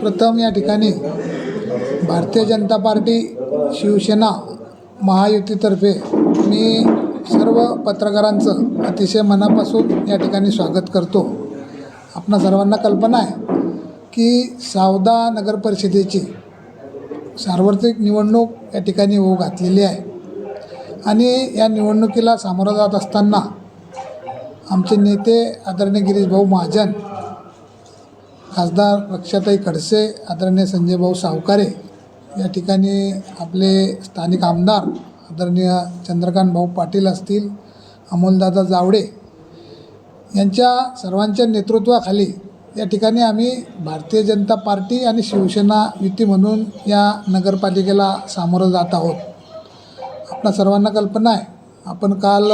प्रथम या ठिकाणी भारतीय जनता पार्टी शिवसेना महायुतीतर्फे मी सर्व पत्रकारांचं अतिशय मनापासून या ठिकाणी स्वागत करतो. आपणा सर्वांना कल्पना आहे की सावदा नगर परिषदेची सार्वत्रिक निवडणूक या ठिकाणी होऊ घातलेली आहे. आणि या निवडणुकीला सामोरं जात असताना आमचे नेते आदरणीय गिरीश भाऊ महाजन खासदार रक्षाताई खडसे आदरणीय संजय भाऊ सावकारे या ठिकाणी आपले स्थानिक आमदार आदरणीय चंद्रकांत भाऊ पाटील असतील अमोलदादा जावडे यांच्या सर्वांच्या नेतृत्वाखाली या ठिकाणी आम्ही भारतीय जनता पार्टी आणि शिवसेना युती म्हणून या नगरपालिकेला सामोरं जात आहोत. आपणा सर्वांना कल्पना आहे आपण काल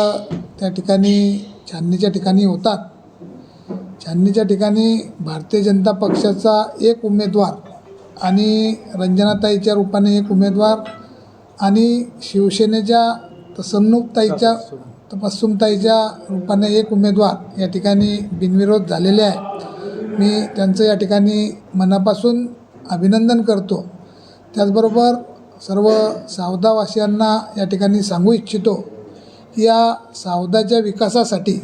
त्या ठिकाणी छाननीच्या ठिकाणी होतात. छाननीच्या ठिकाणी भारतीय जनता पक्षाचा एक उमेदवार आणि रंजनाताईच्या रूपाने एक उमेदवार आणि शिवसेनेच्या तसन्नुकताईच्या तपस्सुमताईच्या रूपाने एक उमेदवार या ठिकाणी बिनविरोध झालेले आहे. मी त्यांचं या ठिकाणी मनापासून अभिनंदन करतो. त्याचबरोबर सर्व सावदावासियांना या ठिकाणी सांगू इच्छितो या सावदाच्या विकासासाठी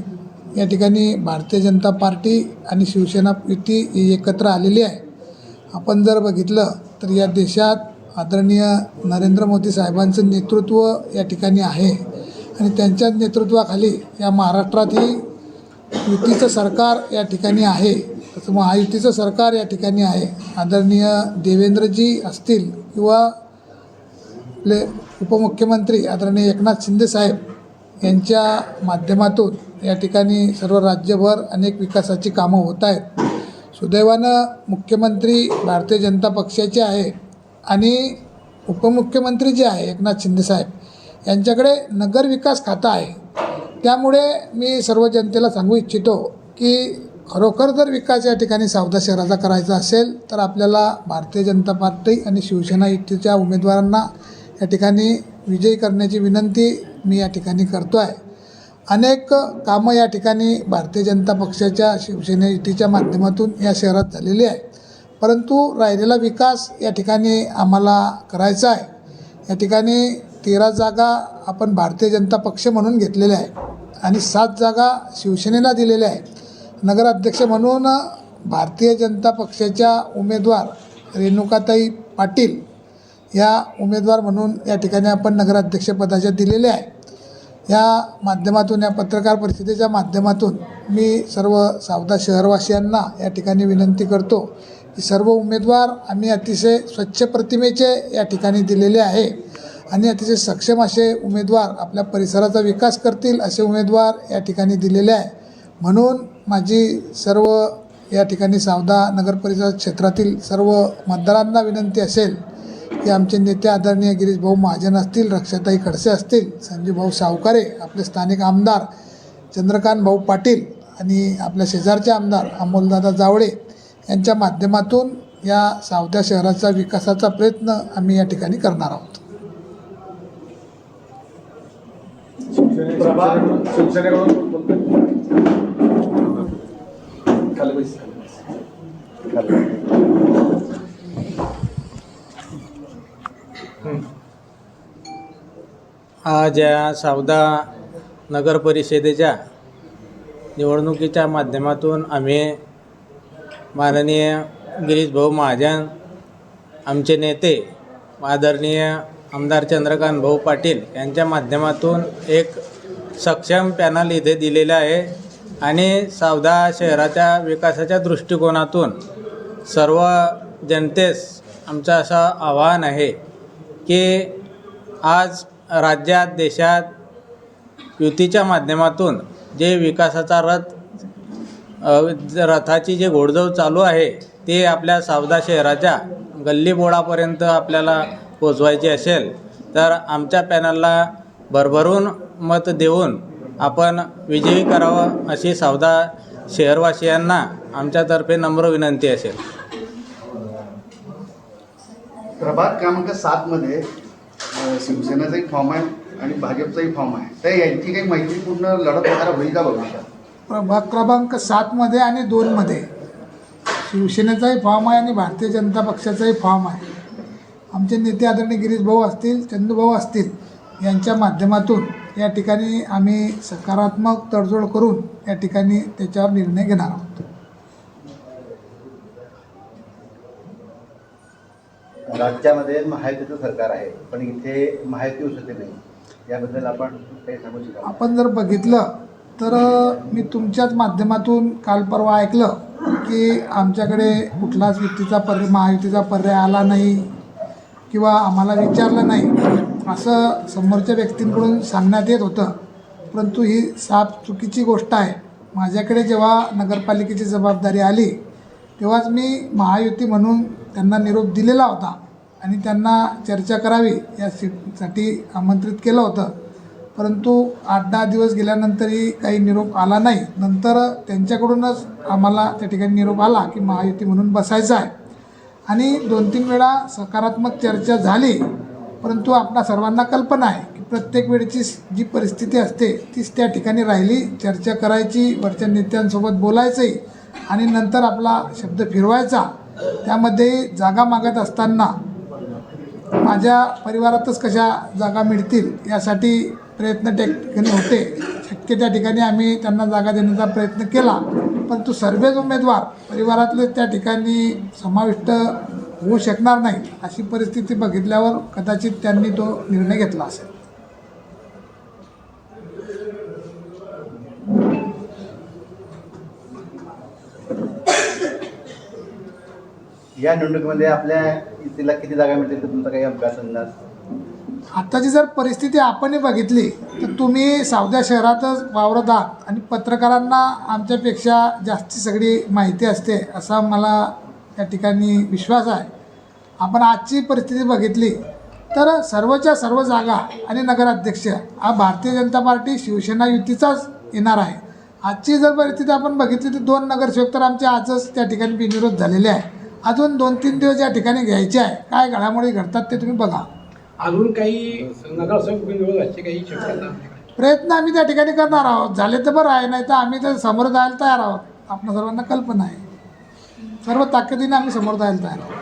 या ठिकाणी भारतीय जनता पार्टी आणि शिवसेना युती ही एकत्र आलेली आहे. आपण जर बघितलं तर या देशात आदरणीय नरेंद्र मोदी साहेबांचं नेतृत्व या ठिकाणी आहे. आणि त्यांच्याच नेतृत्वाखाली या महाराष्ट्रातही युतीचं सरकार या ठिकाणी आहे. तसं महायुतीचं सरकार या ठिकाणी आहे. आदरणीय देवेंद्रजी असतील किंवा आपले उपमुख्यमंत्री आदरणीय एकनाथ शिंदेसाहेब यांच्या माध्यमातून या ठिकाणी सर्व राज्यभर अनेक विकासाची कामं होत आहेत. सुदैवानं मुख्यमंत्री भारतीय जनता पक्षाचे आहे आणि उपमुख्यमंत्री जे आहे एकनाथ शिंदेसाहेब यांच्याकडे नगर विकास खातं आहे. त्यामुळे मी सर्व जनतेला सांगू इच्छितो की खरोखर जर विकास या ठिकाणी सावदा शहराचा करायचा असेल तर आपल्याला भारतीय जनता पार्टी आणि शिवसेना युतीच्या उमेदवारांना या ठिकाणी विजयी करण्याची विनंती मी या ठिकाणी करतो आहे. अनेक कामं या ठिकाणी भारतीय जनता पक्षाच्या शिवसेना युतीच्या माध्यमातून या शहरात झालेली आहे. परंतु राहिलेला विकास या ठिकाणी आम्हाला करायचा आहे. या ठिकाणी तेरा जागा आपण भारतीय जनता पक्ष म्हणून घेतलेल्या आहे आणि सात जागा शिवसेनेला दिलेल्या आहे नगराध्यक्ष म्हणून भारतीय जनता पक्षाच्या उमेदवार रेणुकाताई पाटील या उमेदवार म्हणून या ठिकाणी आपण नगराध्यक्षपदाच्या दिलेल्या आहे या माध्यमातून या पत्रकार परिषदेच्या माध्यमातून मी सर्व सावदा शहरवासियांना या ठिकाणी विनंती करतो की सर्व उमेदवार आम्ही अतिशय स्वच्छ प्रतिमेचे या ठिकाणी दिलेले आहे. आणि अतिशय सक्षम असे उमेदवार आपल्या परिसराचा विकास करतील असे उमेदवार या ठिकाणी दिलेले आहे. म्हणून माझी सर्व या ठिकाणी सावदा नगर परिषद क्षेत्रातील सर्व मतदारांना विनंती असेल की आमचे नेते आदरणीय गिरीश भाऊ महाजन असतील रक्षाताई खडसे असतील संजय भाऊ सावकारे आपले स्थानिक आमदार चंद्रकांत भाऊ पाटील आणि आपल्या शेजारचे आमदार अमोलदादा जावळे यांच्या माध्यमातून या सावद्या शहराचा विकासाचा प्रयत्न आम्ही या ठिकाणी करणार आहोत. शिवसेनेकडून खाली बैस. आज या सावदा नगर परिषदेच्या निवडणुकीच्या माध्यमातून आम्ही माननीय गिरीश भाऊ महाजन आमचे नेते आदरणीय आमदार चंद्रकांत भाऊ पाटील यांच्या माध्यमातून एक सक्षम पॅनल इथे दिलेलं आहे. आणि सावदा शहराच्या विकासाच्या दृष्टिकोनातून सर्व जनतेस आमचं असं आव्हान आहे की आज राज्यात देशात युतीच्या माध्यमातून जे विकासाचा रथ रथाची जे घोडदौड चालू आहे ते आपल्या सावदा शहराच्या गल्लीबोळापर्यंत आपल्याला पोचवायची असेल तर आमच्या पॅनलला भरभरून मत देऊन आपण विजयी करावं अशी सावदा शहरवासियांना आमच्यातर्फे नम्र विनंती असेल. प्रभाग क्रमांक सातमध्ये शिवसेनेचाही फॉर्म आहे आणि भाजपचाही फॉर्म आहे. तर यांची काही मैत्रीपूर्ण लढत वगैरे होईल का भविष्यात? प्रभाग क्रमांक सातमध्ये आणि दोनमध्ये शिवसेनेचाही फॉर्म आहे आणि भारतीय जनता पक्षाचाही फॉर्म आहे. आमचे नेते आदरणीय गिरीश भाऊ असतील चंदूभाऊ असतील यांच्या माध्यमातून या ठिकाणी आम्ही सकारात्मक तडजोड करून या ठिकाणी त्याच्यावर निर्णय घेणार आहोत. राज्यामध्ये महायुतीचं सरकार आहे पण इथे महायुती होऊ शकते नाही. याबद्दल आपण काही सांगू शकाल आपण जर बघितलं तर मी तुमच्याच माध्यमातून काल परवा ऐकलं की आमच्याकडे कुठलाच युतीचा पर्याय महायुतीचा पर्याय आला नाही किंवा आम्हाला विचारलं नाही. असं समोरच्या व्यक्तींकडून सांगण्यात येत होतं. परंतु ही साफ चुकीची गोष्ट आहे. माझ्याकडे जेव्हा नगरपालिकेची जबाबदारी आली तेव्हाच मी महायुती म्हणून त्यांना निरोप दिलेला होता आणि त्यांना चर्चा करावी यासाठी आमंत्रित केलं होतं. परंतु आठ दहा दिवस गेल्यानंतरही काही निरोप आला नाही. नंतर त्यांच्याकडूनच आम्हाला त्या ठिकाणी निरोप आला की महायुती म्हणून बसायचं आहे. आणि दोन तीन वेळा सकारात्मक चर्चा झाली. परंतु आपणा सर्वांना कल्पना आहे की प्रत्येक वेळेची जी परिस्थिती असते तीच त्या ठिकाणी राहिली चर्चा करायची वरच्या नेत्यांसोबत बोलायचंही आणि नंतर आपला शब्द फिरवायचा. त्यामध्ये जागा मागत असताना माझ्या परिवारातच कशा जागा मिळतील यासाठी प्रयत्न त्या ठिकाणी होते. शक्य त्या ठिकाणी आम्ही त्यांना जागा देण्याचा प्रयत्न केला. परंतु सर्वच उमेदवार परिवारातले त्या ठिकाणी समाविष्ट होऊ शकणार नाही अशी परिस्थिती बघितल्यावर कदाचित त्यांनी तो निर्णय घेतला असेल. या निवडणुकीमध्ये आपल्या युतीला किती जागा मिळतील तुमचा काही अभ्यास अंदाज? आत्ताची जर परिस्थिती आपणही बघितली तर तुम्ही सावद्या शहरातच वावरत आहात आणि पत्रकारांना आमच्यापेक्षा जास्ती सगळी माहिती असते असा मला या ठिकाणी विश्वास आहे. आपण आजची परिस्थिती बघितली तर सर्वच्या सर्व जागा आणि नगराध्यक्ष हा भारतीय जनता पार्टी शिवसेना युतीचाच येणार आहे. आजची जर परिस्थिती आपण बघितली तर दोन नगरसेवक तर आमचे आजच त्या ठिकाणी बिनविरोध झालेले आहे. अजून दोन तीन दिवस या ठिकाणी घ्यायचे आहे. काय घडामोडी घडतात ते तुम्ही बघा. अजून काही नगरसेवक काही शक्यता प्रयत्न आम्ही त्या ठिकाणी करणार आहोत. झाले तर बरं आहे नाही तर आम्ही तर समोर जायला तयार आहोत. आपल्या सर्वांना कल्पना आहे. सर्व ताकदीने आम्ही समोर जायला तयार आहोत.